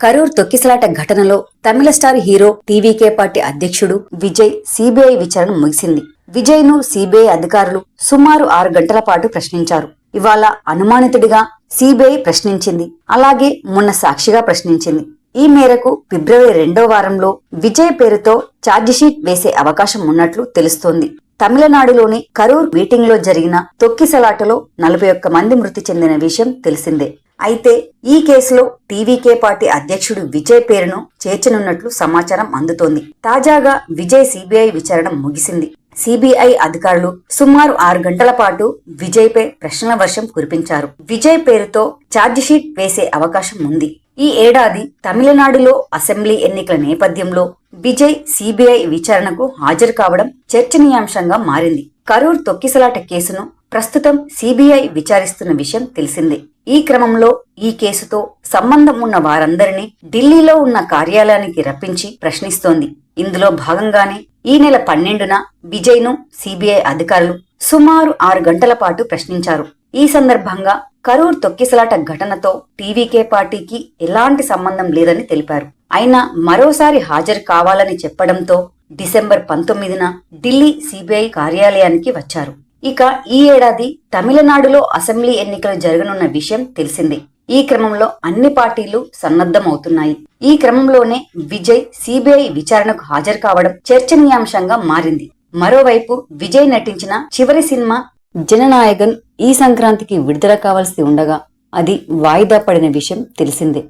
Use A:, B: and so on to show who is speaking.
A: కరూర్ తొక్కిసలాట ఘటనలో Tamil star hero TVK party అధ్యక్షుడు విజయ్ సిబిఐ విచారణ ముగిసింది. విజయ్ను సిబిఐ అధికారులు సుమారు ఆరు గంటల పాటు ప్రశ్నించారు. ఇవాళ అనుమానితుడిగా సిబిఐ ప్రశ్నించింది. అలాగే మొన్న సాక్షిగా ప్రశ్నించింది. ఈ మేరకు ఫిబ్రవరి రెండో వారంలో విజయ్ పేరుతో ఛార్జిషీట్ వేసే అవకాశం ఉన్నట్లు తెలుస్తోంది. తమిళనాడులోని కరూర్ మీటింగ్లో జరిగిన తొక్కిసలాటలో నలభై ఒక్క మంది మృతి చెందిన విషయం తెలిసిందే. అయితే ఈ కేసులో టీవీకే పార్టీ అధ్యక్షుడు విజయ్ పేరును చేర్చనున్నట్లు సమాచారం అందుతోంది. తాజాగా విజయ్ సిబిఐ విచారణ ముగిసింది. సిబిఐ అధికారులు సుమారు ఆరు గంటల పాటు విజయ్ పై ప్రశ్నల వర్షం కురిపించారు. విజయ్ పేరుతో ఛార్జిషీట్ వేసే అవకాశం ఉంది. ఈ ఏడాది తమిళనాడులో అసెంబ్లీ ఎన్నికల నేపథ్యంలో విజయ్ సిబిఐ విచారణకు హాజరు కావడం చర్చనీయాంశంగా మారింది. కరూర్ తొక్కిసలాట కేసును ప్రస్తుతం సిబిఐ విచారిస్తున్న విషయం తెలిసిందే. ఈ క్రమంలో ఈ కేసుతో సంబంధం ఉన్న వారందరినీ ఢిల్లీలో ఉన్న కార్యాలయానికి రప్పించి ప్రశ్నిస్తోంది. ఇందులో భాగంగానే ఈ నెల పన్నెండున విజయ్ను సిబిఐ అధికారులు సుమారు ఆరు గంటల పాటు ప్రశ్నించారు. ఈ సందర్భంగా కరూర్ తొక్కిసలాట ఘటనతో టీవీకే పార్టీకి ఎలాంటి సంబంధం లేదని తెలిపారు. అయినా మరోసారి హాజరు కావాలని చెప్పడంతో డిసెంబర్ పంతొమ్మిదిన ఢిల్లీ సిబిఐ కార్యాలయానికి వచ్చారు. ఇక ఈ ఏడాది తమిళనాడులో అసెంబ్లీ ఎన్నికలు జరగనున్న విషయం తెలిసిందే. ఈ క్రమంలో అన్ని పార్టీలు సన్నద్ధమవుతున్నాయి. ఈ క్రమంలోనే విజయ్ సిబిఐ విచారణకు హాజరు కావడం చర్చనీయాంశంగా మారింది. మరోవైపు విజయ్ నటించిన చివరి సినిమా జననాయకన్ ఈ సంక్రాంతికి విడుదల కావాల్సి ఉండగా అది వాయిదా పడిన విషయం తెలిసిందే.